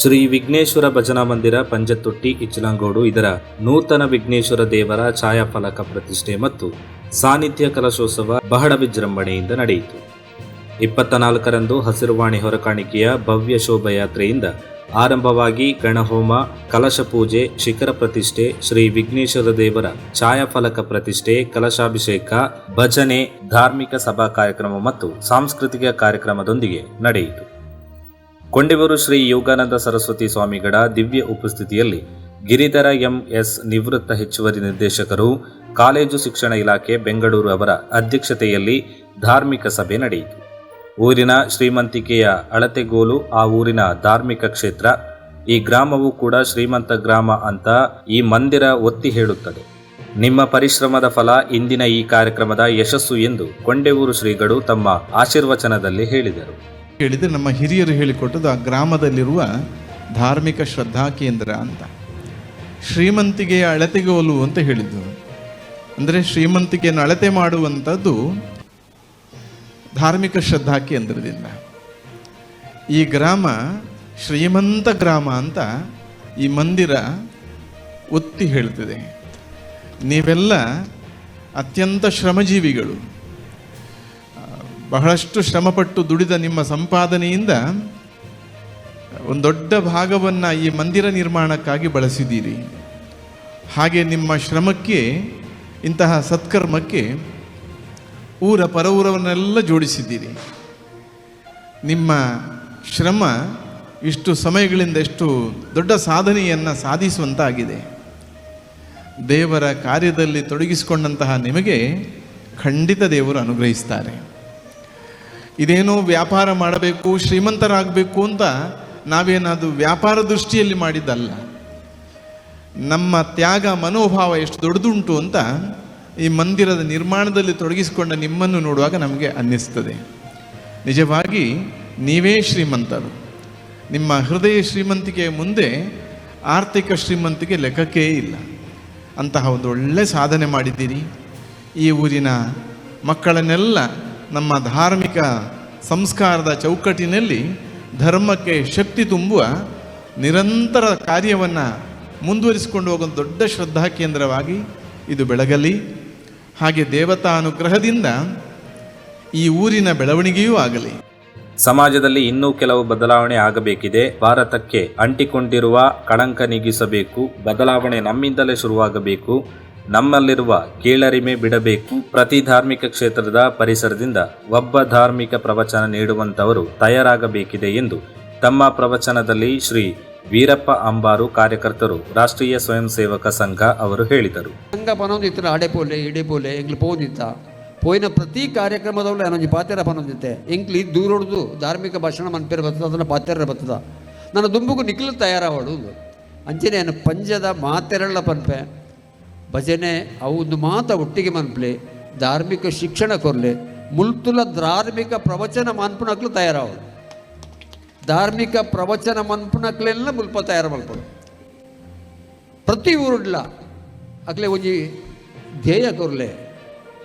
ಶ್ರೀ ವಿಘ್ನೇಶ್ವರ ಭಜನಾ ಮಂದಿರ, ಪಂಜತೊಟ್ಟಿ, ಇಚ್ಚಲಂಗೋಡು ಇದರ ನೂತನ ವಿಘ್ನೇಶ್ವರ ದೇವರ ಛಾಯಾಫಲಕ ಪ್ರತಿಷ್ಠೆ ಮತ್ತು ಸಾನ್ನಿಧ್ಯ ಕಲಶೋತ್ಸವ ಬಹಳ ವಿಜೃಂಭಣೆಯಿಂದ ನಡೆಯಿತು. ಇಪ್ಪತ್ತ ನಾಲ್ಕರಂದು ಹಸಿರುವಾಣಿ ಹೊರಕಾಣಿಕೆಯ ಭವ್ಯ ಶೋಭಾಯಾತ್ರೆಯಿಂದ ಆರಂಭವಾಗಿ ಗಣಹೋಮ, ಕಲಶ ಪೂಜೆ, ಶಿಖರ ಪ್ರತಿಷ್ಠೆ, ಶ್ರೀ ವಿಘ್ನೇಶ್ವರ ದೇವರ ಛಾಯಾಫಲಕ ಪ್ರತಿಷ್ಠೆ, ಕಲಶಾಭಿಷೇಕ, ಭಜನೆ, ಧಾರ್ಮಿಕ ಸಭಾ ಕಾರ್ಯಕ್ರಮ ಮತ್ತು ಸಾಂಸ್ಕೃತಿಕ ಕಾರ್ಯಕ್ರಮದೊಂದಿಗೆ ನಡೆಯಿತು. ಕೊಂಡೆವರು ಶ್ರೀ ಯೋಗಾನಂದ ಸರಸ್ವತಿ ಸ್ವಾಮಿಗಳ ದಿವ್ಯ ಉಪಸ್ಥಿತಿಯಲ್ಲಿ ಗಿರಿಧರ ಎಂಎಸ್ ನಿವೃತ್ತ ಹೆಚ್ಚುವರಿ ನಿರ್ದೇಶಕರು, ಕಾಲೇಜು ಶಿಕ್ಷಣ ಇಲಾಖೆ ಬೆಂಗಳೂರು ಅವರ ಅಧ್ಯಕ್ಷತೆಯಲ್ಲಿ ಧಾರ್ಮಿಕ ಸಭೆ ನಡೆಯಿತು. ಊರಿನ ಶ್ರೀಮಂತಿಕೆಯ ಅಳತೆಗೋಲು ಆ ಊರಿನ ಧಾರ್ಮಿಕ ಕ್ಷೇತ್ರ, ಈ ಗ್ರಾಮವು ಕೂಡ ಶ್ರೀಮಂತ ಗ್ರಾಮ ಅಂತ ಈ ಮಂದಿರ ಒತ್ತಿ ಹೇಳುತ್ತದೆ. ನಿಮ್ಮ ಪರಿಶ್ರಮದ ಫಲ ಇಂದಿನ ಈ ಕಾರ್ಯಕ್ರಮದ ಯಶಸ್ಸು ಎಂದು ಕೊಂಡೇವೂರು ಶ್ರೀಗಳು ತಮ್ಮ ಆಶೀರ್ವಚನದಲ್ಲಿ ಹೇಳಿದರು. ಹೇಳಿದರೆ ನಮ್ಮ ಹಿರಿಯರು ಹೇಳಿಕೊಟ್ಟದ್ದು ಆ ಗ್ರಾಮದಲ್ಲಿರುವ ಧಾರ್ಮಿಕ ಶ್ರದ್ಧಾ ಕೇಂದ್ರ ಅಂತ. ಶ್ರೀಮಂತಿಗೆಯ ಅಳತೆಗೋಲು ಅಂತ ಹೇಳಿದ್ದು. ಅಂದರೆ ಶ್ರೀಮಂತಿಕೆಯನ್ನು ಅಳತೆ ಮಾಡುವಂಥದ್ದು ಧಾರ್ಮಿಕ ಶ್ರದ್ಧಾ ಕೇಂದ್ರದಿಂದ. ಈ ಗ್ರಾಮ ಶ್ರೀಮಂತ ಗ್ರಾಮ ಅಂತ ಈ ಮಂದಿರ ಒತ್ತಿ ಹೇಳ್ತಿದೆ. ನೀವೆಲ್ಲ ಅತ್ಯಂತ ಶ್ರಮಜೀವಿಗಳು. ಬಹಳಷ್ಟು ಶ್ರಮಪಟ್ಟು ದುಡಿದ ನಿಮ್ಮ ಸಂಪಾದನೆಯಿಂದ ಒಂದು ದೊಡ್ಡ ಭಾಗವನ್ನು ಈ ಮಂದಿರ ನಿರ್ಮಾಣಕ್ಕಾಗಿ ಬಳಸಿದ್ದೀರಿ. ಹಾಗೆ ನಿಮ್ಮ ಶ್ರಮಕ್ಕೆ, ಇಂತಹ ಸತ್ಕರ್ಮಕ್ಕೆ ಊರ ಪರವೂರವನ್ನೆಲ್ಲ ಜೋಡಿಸಿದ್ದೀರಿ. ನಿಮ್ಮ ಶ್ರಮ ಇಷ್ಟು ಸಮಯಗಳಿಂದ ಎಷ್ಟು ದೊಡ್ಡ ಸಾಧನೆಯನ್ನು ಸಾಧಿಸುವಂತಾಗಿದೆ. ದೇವರ ಕಾರ್ಯದಲ್ಲಿ ತೊಡಗಿಸಿಕೊಂಡಂತಹ ನಿಮಗೆ ಖಂಡಿತ ದೇವರು ಅನುಗ್ರಹಿಸ್ತಾರೆ. ಇದೇನೋ ವ್ಯಾಪಾರ ಮಾಡಬೇಕು, ಶ್ರೀಮಂತರಾಗಬೇಕು ಅಂತ ನಾವೇನದು ವ್ಯಾಪಾರ ದೃಷ್ಟಿಯಲ್ಲಿ ಮಾಡಿದ್ದಲ್ಲ. ನಮ್ಮ ತ್ಯಾಗ ಮನೋಭಾವ ಎಷ್ಟು ದೊಡ್ಡದುಂಟು ಅಂತ ಈ ಮಂದಿರದ ನಿರ್ಮಾಣದಲ್ಲಿ ತೊಡಗಿಸಿಕೊಂಡ ನಿಮ್ಮನ್ನು ನೋಡುವಾಗ ನಮಗೆ ಅನ್ನಿಸ್ತದೆ. ನಿಜವಾಗಿ ನೀವೇ ಶ್ರೀಮಂತರು. ನಿಮ್ಮ ಹೃದಯ ಶ್ರೀಮಂತಿಕೆಯ ಮುಂದೆ ಆರ್ಥಿಕ ಶ್ರೀಮಂತಿಕೆ ಲೆಕ್ಕಕ್ಕೇ ಇಲ್ಲ. ಅಂತಹ ಒಂದು ಒಳ್ಳೆ ಸಾಧನೆ ಮಾಡಿದ್ದೀರಿ. ಈ ಊರಿನ ಮಕ್ಕಳನ್ನೆಲ್ಲ ನಮ್ಮ ಧಾರ್ಮಿಕ ಸಂಸ್ಕಾರದ ಚೌಕಟ್ಟಿನಲ್ಲಿ ಧರ್ಮಕ್ಕೆ ಶಕ್ತಿ ತುಂಬುವ ನಿರಂತರ ಕಾರ್ಯವನ್ನು ಮುಂದುವರಿಸಿಕೊಂಡು ಹೋಗುವ ದೊಡ್ಡ ಶ್ರದ್ಧಾ ಕೇಂದ್ರವಾಗಿ ಇದು ಬೆಳಗಲಿ. ಹಾಗೆ ದೇವತಾ ಅನುಗ್ರಹದಿಂದ ಈ ಊರಿನ ಬೆಳವಣಿಗೆಯೂ ಆಗಲಿ. ಸಮಾಜದಲ್ಲಿ ಇನ್ನೂ ಕೆಲವು ಬದಲಾವಣೆ ಆಗಬೇಕಿದೆ. ಭಾರತಕ್ಕೆ ಅಂಟಿಕೊಂಡಿರುವ ಕಳಂಕ ನೀಗಿಸಬೇಕು. ಬದಲಾವಣೆ ನಮ್ಮಿಂದಲೇ ಶುರುವಾಗಬೇಕು. ನಮ್ಮಲ್ಲಿರುವ ಕೀಳರಿಮೆ ಬಿಡಬೇಕು. ಪ್ರತಿ ಧಾರ್ಮಿಕ ಕ್ಷೇತ್ರದ ಪರಿಸರದಿಂದ ಒಬ್ಬ ಧಾರ್ಮಿಕ ಪ್ರವಚನ ನೀಡುವಂತವರು ತಯಾರಾಗಬೇಕಿದೆ ಎಂದು ತಮ್ಮ ಪ್ರವಚನದಲ್ಲಿ ಶ್ರೀ ವೀರಪ್ಪ ಅಂಬಾರು ಕಾರ್ಯಕರ್ತರು ರಾಷ್ಟ್ರೀಯ ಸ್ವಯಂ ಸೇವಕ ಸಂಘ ಅವರು ಹೇಳಿದರು. ಸಂಘ ಪನೊಂದಿತ್ತು ಅಡೆಪೋಲೆ ಇಡೆಪೋಲೆ ಎಂಗ್ಲು ಪೋದಿತ್ತ ಪೋಯಿನ ಪ್ರತಿ ಕಾರ್ಯಕ್ರಮದವಳು ಏನೊಂಜಿ ಪಾತೆರ ಪನೊಂದಿತ್ತೆ ಎಂಕ್ಲಿ ದೂರೊಡ್ದು ಧಾರ್ಮಿಕ ಭಾಷಣ ಮನ್ಪೇರು ಬರ್ತದ, ಅದನ್ನು ಪಾತೆರ ಬರ್ತದ. ನನ್ನ ದುಂಬುಗು ನಿಖಲು ತಯಾರಾವಡು ಅಂಚನೆ ಪಂಜದ ಮಾತೆರಳ ಪನ್ಪೆ. ಭಜನೆ ಅವು ಮಾತ ಒಟ್ಟಿಗೆ ಮನ್ಪ್ಲೆ, ಧಾರ್ಮಿಕ ಶಿಕ್ಷಣ ಕೊರ್ಲೆ, ಮುಲ್ತುಲ ಧಾರ್ಮಿಕ ಪ್ರವಚನ ಮನ್ಪುನಕ್ಲು ತಯಾರಾವು ಧಾರ್ಮಿಕ ಪ್ರವಚನ ಮನ್ಪುನಕ್ಲೆಲ್ಲ ಮುಲ್ಪ ತಯಾರು ಮಲ್ಪಡು ಪ್ರತಿ ಊರುಡ್ಲ, ಅಕ್ಲೆ ಒಂಜಿ ಧ್ಯೇಯ ಕೊರ್ಲೆ.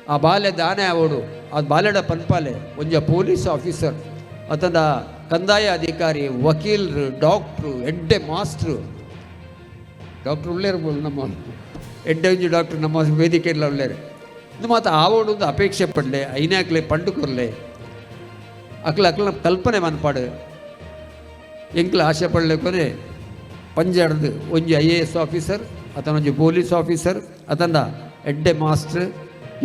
ಆ ಬಾಲ್ಯ ದಾನೆ ಆವಡು, ಆ ಬಾಲ್ಯಡ ಪನ್ಪಾಲೆ, ಒಂಜ ಪೊಲೀಸ್ ಆಫೀಸರ್ ಅತಂದ ಕಂದಾಯ ಅಧಿಕಾರಿ, ವಕೀಲರು, ಡಾಕ್ಟ್ರು, ಎಡ್ಡೆ ಮಾಸ್ಟ್ರು. ಡಾಕ್ಟ್ರು ಉಳ್ಳೇ ಇರ್ಬೋದು ನಮ್ಮ ಎಡ್ಡೆ ಒಂಜಿ ಡಾಕ್ಟ್ರು ನಮ್ಮ ವೇದಿಕೆಯಲ್ಲಿ ಉಳ್ಳೇರು ಇದು ಮಾತು ಆವೊಂದು ಅಪೇಕ್ಷೆ ಪಡ್ಲೆ ಐನಾಕ್ಲೆ ಪಂಡು ಕೊರ್ಲೆ. ಅಕ್ಲ ಅಕ್ಲ ಕಲ್ಪನೆ ಮನ್ಪಾಡು. ಎಂಕ್ಲ ಆಶೆ ಪಡ್ಲೆ ಕೊನೆ ಪಂಜಾಡ್ದು ಒಂಜಿ ಐ ಎ ಎಸ್ ಆಫೀಸರ್ ಅತನ ಒಂಜಿ ಪೊಲೀಸ್ ಆಫೀಸರ್ ಅತಂದ ಎಡ್ಡೆ ಮಾಸ್ಟರ್,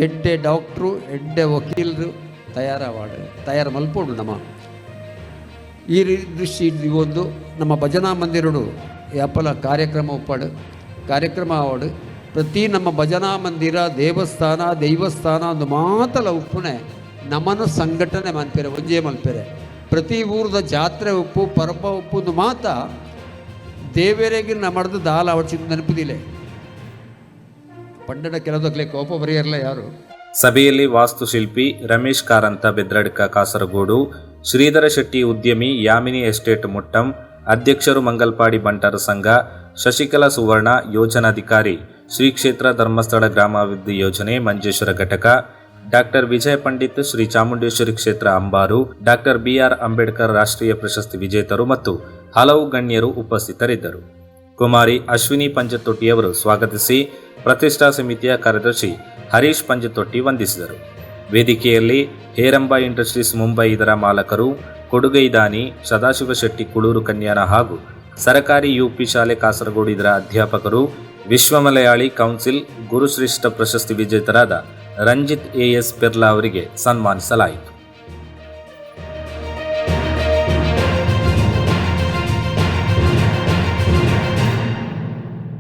ಎಡ್ಡೆ ಡಾಕ್ಟ್ರು, ಎಡ್ಡೆ ವಕೀಲರು ತಯಾರವಾಡ, ತಯಾರು ಮಲ್ಪೋಡು ನಮ್ಮ. ಈ ದೃಷ್ಟಿ ಒಂದು ನಮ್ಮ ಭಜನಾ ಮಂದಿರಡು ಯಾಪಲ ಕಾರ್ಯಕ್ರಮ ಒಪ್ಪಾಡು. ಕಾರ್ಯಕ್ರಮ ಆವಾಡು. ಪ್ರತಿ ನಮ್ಮ ಭಜನಾ ಮಂದಿರ, ದೇವಸ್ಥಾನ, ದೈವಸ್ಥಾನ ಒಂದು ಮಾತಲ ಉಪ್ಪುನೆ. ನಮನ ಸಂಘಟನೆ ಮಲ್ಪೇರೆ ಒಂಜೇ ಮಲ್ಪೇರೆ ಪ್ರತಿ ಊರದ ಜಾತ್ರೆ ಉಪ್ಪು, ಪರಪ ಉಪ್ಪು ಮಾತ ದೇವೇರೆಗೆ ನಮ್ಮಡ್ದು ದಾಲ ಅವಚಿಂದ ನೆನಪಿದಿಲ್ಲ ಪಂಡನ ಕೆಲದಕ್ಲೆ ಕೋಪ ಬರೆಯಲ್ಲ ಯಾರು? ಸಭೆಯಲ್ಲಿ ವಾಸ್ತುಶಿಲ್ಪಿ ರಮೇಶ್ ಕಾರಂತ, ಬೆದ್ರಡ್ಕ ಕಾಸರಗೋಡು, ಶ್ರೀಧರ ಶೆಟ್ಟಿ ಉದ್ಯಮಿ ಯಾಮಿನಿ ಎಸ್ಟೇಟ್ ಮುಟ್ಟಂ, ಅಧ್ಯಕ್ಷರು ಮಂಗಲ್ಪಾಡಿ ಬಂಟರ ಸಂಘ, ಶಶಿಕಲಾ ಸುವರ್ಣ ಯೋಜನಾಧಿಕಾರಿ. ಶ್ರೀ ಕ್ಷೇತ್ರ ಧರ್ಮಸ್ಥಳ ಗ್ರಾಮಾಭಿವೃದ್ಧಿ ಯೋಜನೆ, ಮಂಜೇಶ್ವರ ಘಟಕ. ಡಾಕ್ಟರ್ ವಿಜಯ ಪಂಡಿತ್, ಶ್ರೀ ಚಾಮುಂಡೇಶ್ವರಿ ಕ್ಷೇತ್ರ ಅಂಬಾರು. ಡಾಕ್ಟರ್ ಬಿಆರ್ ಅಂಬೇಡ್ಕರ್ ರಾಷ್ಟ್ರೀಯ ಪ್ರಶಸ್ತಿ ವಿಜೇತರು ಮತ್ತು ಹಲವು ಗಣ್ಯರು ಉಪಸ್ಥಿತರಿದ್ದರು. ಕುಮಾರಿ ಅಶ್ವಿನಿ ಪಂಚತೊಟ್ಟಿಯವರು ಸ್ವಾಗತಿಸಿ ಪ್ರತಿಷ್ಠಾ ಸಮಿತಿಯ ಕಾರ್ಯದರ್ಶಿ ಹರೀಶ್ ಪಂಚತೊಟ್ಟಿ ವಂದಿಸಿದರು. ವೇದಿಕೆಯಲ್ಲಿ ಹೇರಂಬ ಇಂಡಸ್ಟ್ರೀಸ್ ಮುಂಬೈ ಇದರ ಮಾಲಕರು ಕೊಡುಗೈದಾನಿ ಸದಾಶಿವ ಶೆಟ್ಟಿ ಕುಳೂರು ಕನ್ಯಾನ ಹಾಗೂ ಸರಕಾರಿ ಯುಪಿ ಶಾಲೆ ಕಾಸರಗೋಡು ಇದರ ಅಧ್ಯಾಪಕರು ವಿಶ್ವ ಮಲಯಾಳಿ ಕೌನ್ಸಿಲ್ ಗುರುಶ್ರೇಷ್ಠ ಪ್ರಶಸ್ತಿ ವಿಜೇತರಾದ ರಂಜಿತ್ ಎ ಎಸ್ ಪೆರ್ಲಾ ಅವರಿಗೆ ಸನ್ಮಾನಿಸಲಾಯಿತು.